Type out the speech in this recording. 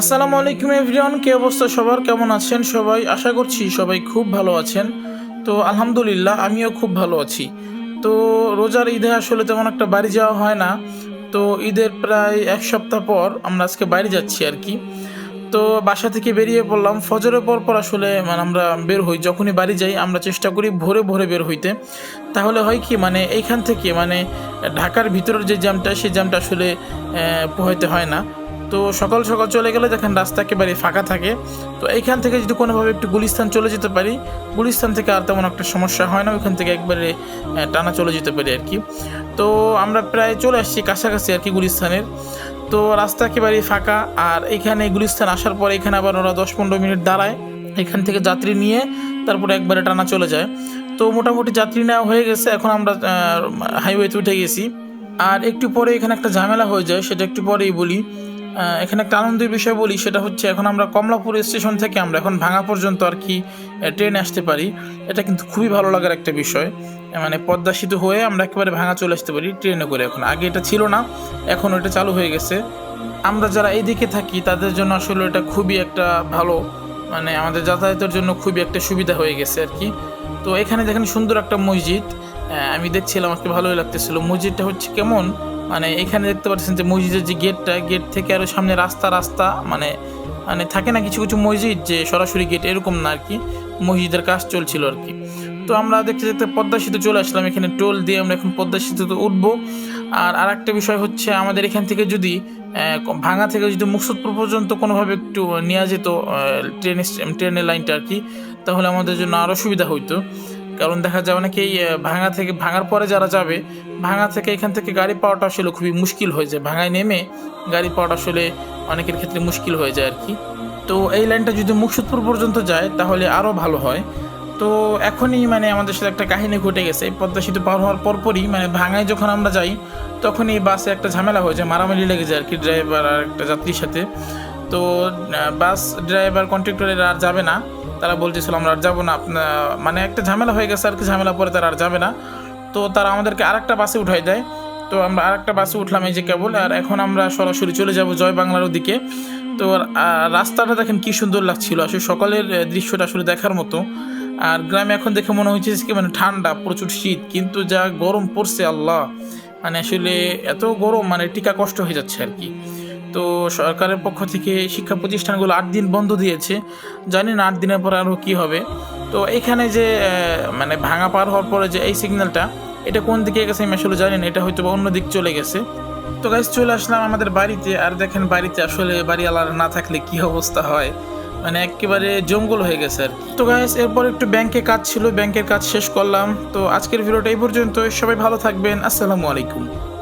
আসসালামু আলাইকুম এভরিওয়ান, কি অবস্থা সবার? কেমন আছেন সবাই? আশা করছি সবাই খুব ভালো আছেন। তো আলহামদুলিল্লাহ, আমিও খুব ভালো আছি। তো রোজার ঈদে আসলে তেমন একটা বাড়ি যাওয়া হয় না। তো ঈদের প্রায় এক সপ্তাহ পর আমরা আজকে বাইরে যাচ্ছি আর কি। তো বাসা থেকে বেরিয়ে পড়লাম। ফজরের পর পর আসলে মানে আমরা বের হই, যখনই বাড়ি যাই, আমরা চেষ্টা করি ভোরে ভোরে বের হইতে। তাহলে হয় কি মানে এইখান থেকে মানে ঢাকার ভিতরের যে জ্যামটা সেই জ্যামটা আসলে পোহাইতে হয় না। তো সকাল সকাল চলে গেলে দেখেন রাস্তা একেবারে ফাঁকা থাকে। তো এইখান থেকে যদি কোনোভাবে একটু গুলিস্তান চলে যেতে পারি, গুলিস্তান থেকে আর তেমন একটা সমস্যা হয় না, ওইখান থেকে একবারে টানা চলে যেতে পারি আর কি। তো আমরা প্রায় চলে আসছি কাছাকাছি আর কি গুলিস্তানের। তো রাস্তা একেবারে ফাঁকা, আর এখানে গুলিস্তান আসার পর এখানে আবার ওরা দশ পনেরো মিনিট দাঁড়ায়। এখান থেকে যাত্রী নিয়ে তারপরে একবারে টানা চলে যায়। তো মোটামুটি যাত্রী নেওয়া হয়ে গেছে, এখন আমরা হাইওয়েতে উঠে গেছি। আর একটু পরে এখানে একটা ঝামেলা হয়ে যায়, সেটা একটু পরেই বলি। এখানে একটা আনন্দের বিষয় বলি, সেটা হচ্ছে এখন আমরা কমলাপুর স্টেশন থেকে আমরা এখন ভাঙা পর্যন্ত আর কি ট্রেনে আসতে পারি। এটা কিন্তু খুবই ভালো লাগার একটা বিষয়। মানে পদ্মা সেতু হয়ে আমরা একেবারে ভাঙা চলে আসতে পারি ট্রেনে করে এখন। আগে এটা ছিল না এখন এটা চালু হয়ে গেছে। আমরা যারা এইদিকে থাকি, তাদের জন্য আসলে এটা খুবই একটা ভালো মানে আমাদের যাতায়াতের জন্য খুবই একটা সুবিধা হয়ে গেছে আর কি। তো এখানে দেখেন সুন্দর একটা মসজিদ। আমি দেখছিলাম আমাকে ভালোই লাগতেছিল। মসজিদটা হচ্ছে কেমন? মানে এখানে দেখতে পাচ্ছেন যে মসজিদের যে গেটটা, গেট থেকে আরও সামনে রাস্তা রাস্তা মানে মানে থাকে না কিছু কিছু মসজিদ যে সরাসরি গেট এরকম না আর কি মসজিদের কাজ চলছিল আর কি তো আমরা দেখতে দেখতে পদ্মা সেতু চলে আসলাম, এখানে টোল দিয়ে আমরা এখন পদ্মা সেতুতে উঠবো। আর আর একটা বিষয় হচ্ছে আমাদের এখান থেকে যদি ভাঙা থেকে যদি মুকসুদপুর পর্যন্ত কোনোভাবে একটু নেওয়া যেত ট্রেন, ট্রেনের লাইনটা আর কি তাহলে আমাদের জন্য আরও সুবিধা হইতো। কারণ দেখা অনেকেই আহ, ভাঙা থেকে ভাঙার পরে যারা যাবে ভাঙা থেকে এখান থেকে গাড়ি পাওয়াটা আসলে খুবই মুশকিল হয়ে যায়। ভাঙায় নেমে গাড়ি পাওয়াটা আসলে অনেকের ক্ষেত্রে মুশকিল হয়ে যায় আর কি তো এই লাইনটা যদি মুকসুদপুর পর্যন্ত যায় তাহলে আরও ভালো হয়। তো এখনই মানে আমাদের সাথে একটা কাহিনী ঘটে গেছে। পদ্মা সেতু পার হওয়ার পরপরই মানে ভাঙায় যখন আমরা যাই তখনই বাসে একটা ঝামেলা হয়ে যায় মারামারি লেগে যায় আর কি ড্রাইভার আর একটা যাত্রীর সাথে। তো বাস ড্রাইভার কন্ট্রাক্টরের আর যাবে না। তারা বলতেছিল, আমরা আর যাব না। মানে একটা ঝামেলা হয়ে গেছে আর কি, ঝামেলা পরে তারা আর যাবে না। তো তারা আমাদেরকে আরেকটা বাসে উঠাই দেয়। তো আমরা আরেকটা বাসে উঠলাম এই যে কেবল, আর এখন আমরা সরাসরি চলে যাব জয় বাংলার ওদিকে। তো রাস্তাটা দেখেন কি সুন্দর লাগছিল। আসলে সকালের দৃশ্যটা আসলে দেখার মতো। আর গ্রামে এখন দেখে মনে হচ্ছে কি মানে ঠান্ডা, প্রচুর শীত। কিন্তু যা গরম পড়ছে, আল্লাহ! মানে আসলে এত গরম মানে টিকা কষ্ট হয়ে যাচ্ছে আর কি। তো সরকারের পক্ষ থেকে শিক্ষা প্রতিষ্ঠানগুলো আট দিন বন্ধ দিয়েছে। জানি না আট দিনের পর আরও কী হবে। তো এখানে যে মানে ভাঙা পার হওয়ার পরে যে এই সিগন্যালটা এটা কোন দিকে গেছে আমি আসলে জানি না, এটা হয়তো বা অন্য দিক চলে গেছে। তো গাইজ চলে আসলাম আমাদের বাড়িতে। আর দেখেন বাড়িতে আসলে বাড়ি আলার না থাকলে কি অবস্থা হয়। মানে একেবারে জঙ্গল হয়ে গেছে আর তো গাইজ এরপর একটু ব্যাংকে কাজ ছিল, ব্যাংকের কাজ শেষ করলাম। তো আজকের ভিডিওটা এই পর্যন্ত সবাই ভালো থাকবেন। আসসালামু আলাইকুম।